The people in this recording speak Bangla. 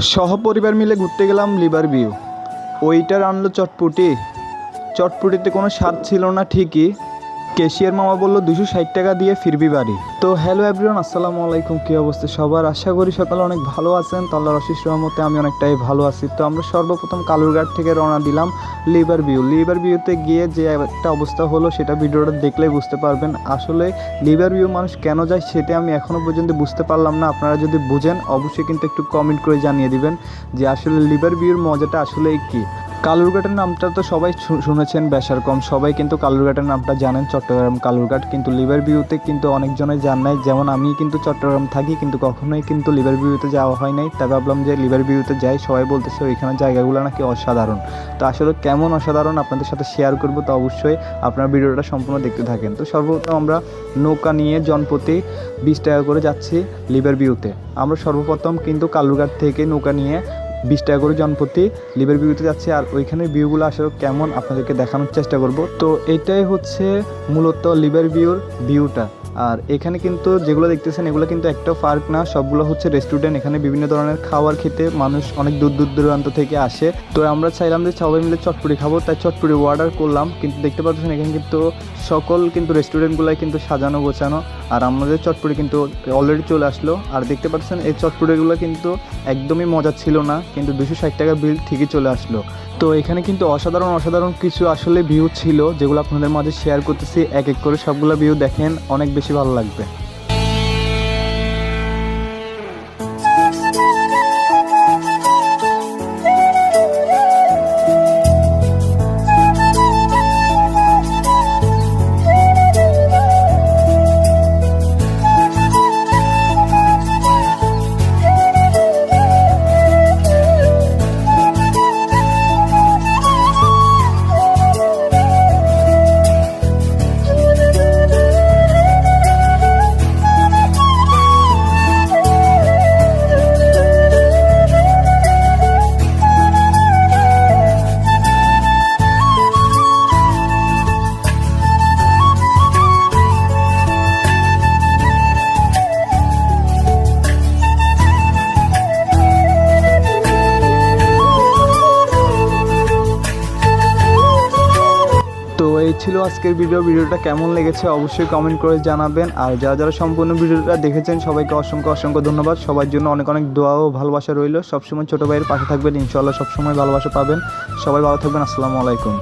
সহপরিবার মিলে ঘুরতে গেলাম লিভার ভিউ। ওইটার আনলো চটপুটি। চটপুটিতে কোনো স্বাদ ছিল না ঠিকই। কেশিয়ার মামা বলল দুশো ষাট টাকা দিয়ে ফিরবি বাড়ি। তো হ্যালো এভরিওয়ান, আসসালামু আলাইকুম, কী অবস্থা সবার? আশা করি সকালে অনেক ভালো আছেন, তো আল্লাহর অশিস রহমতে আমি অনেকটাই ভালো আছি। তো আমরা সর্বপ্রথম কালুরঘাট থেকে রওনা দিলাম লিভার ভিউ। লিভার ভিউতে গিয়ে যে একটা অবস্থা হলো, সেটা ভিডিওটা দেখলেই বুঝতে পারবেন। আসলে লিভার ভিউ মানুষ কেন যায়, সেটা আমি এখনও পর্যন্ত বুঝতে পারলাম না। আপনারা যদি বুঝেন, অবশ্যই কিন্তু একটু কমেন্ট করে জানিয়ে দিবেন যে আসলে লিভার ভিউর মজাটা আসলেই কী। কালুরঘাটের নামটা তো সবাই শুনেছেন বেশার কম সবাই কিন্তু কালুরঘাটের নামটা জানেন, চট্টগ্রাম কালুরঘাট। কিন্তু লিভার ভিউতে কিন্তু অনেকজনই জান নাই। যেমন আমি কিন্তু চট্টগ্রাম থাকি, কিন্তু কখনোই কিন্তু লিভার ভিউতে যাওয়া হয় নাই। তাই ভাবলাম যে লিভার ভিউতে যাই। সবাই বলতেছে ওইখানে জায়গাগুলো নাকি অসাধারণ। তো আসলে কেমন অসাধারণ আপনাদের সাথে শেয়ার করব তো অবশ্যই আপনার ভিডিওটা সম্পূর্ণ দেখতে থাকেন। তো সর্বপ্রথম আমরা নৌকা নিয়ে জনপ্রতি বিশ টাকা করে যাচ্ছি লিভার ভিউতে আমরা সর্বপ্রথম কিন্তু কালুরঘাট থেকে নৌকা নিয়ে বিশ টাকা করে জনপ্রতি লিভার ভিউতে যাচ্ছে আর ওইখানে ভিউগুলো আসলে কেমন আপনাদেরকে দেখানোর চেষ্টা করব। তো এটাই হচ্ছে মূলত লিভার ভিউর ভিউটা। আর এখানে কিন্তু যেগুলো দেখতেছেন, এগুলো কিন্তু একটা পার্ক না, সবগুলো হচ্ছে রেস্টুরেন্ট এখানে বিভিন্ন ধরনের খাবার খেতে মানুষ অনেক দূর দূর দূরান্ত থেকে আসে। তো আমরা চাইলাম যে সবাই মিলে চটপুরি খাব, তাই চটপুরি অর্ডার করলাম। কিন্তু দেখতে পাচ্ছেন, এখানে কিন্তু সকল কিন্তু রেস্টুরেন্টগুলাই কিন্তু সাজানো গোছানো। আর আমাদের চটপুরি কিন্তু অলরেডি চলে আসলো। আর দেখতে পাচ্ছেন, এই চটপুরিগুলো কিন্তু একদমই মজা ছিল না। কিন্তু দুশো ষাট টাকা বিল ঠিকই চলে আসলো। তো এখানে কিন্তু অসাধারণ অসাধারণ কিছু আসলে ভিউ ছিল যেগুলো আপনাদের মাঝে শেয়ার করতেছি। এক এক করে সবগুলো ভিউ দেখেন, অনেক বেশি ভালো লাগবে। এই ছিল আজকের ভিডিও। ভিডিওটা কেমন লেগেছে অবশ্যই কমেন্ট করে জানাবেন। আর যারা যারা সম্পূর্ণ ভিডিওটা দেখেছেন, সবাইকে অসংখ্য অসংখ্য ধন্যবাদ। সবার জন্য অনেক অনেক দোয়া ও ভালোবাসা রইল। সবসময় ছোটো ভাইয়ের পাশে থাকবেন। ইনশাল্লাহ সবসময় ভালোবাসা পাবেন। সবাই ভালো থাকবেন। আসসালামু আলাইকুম।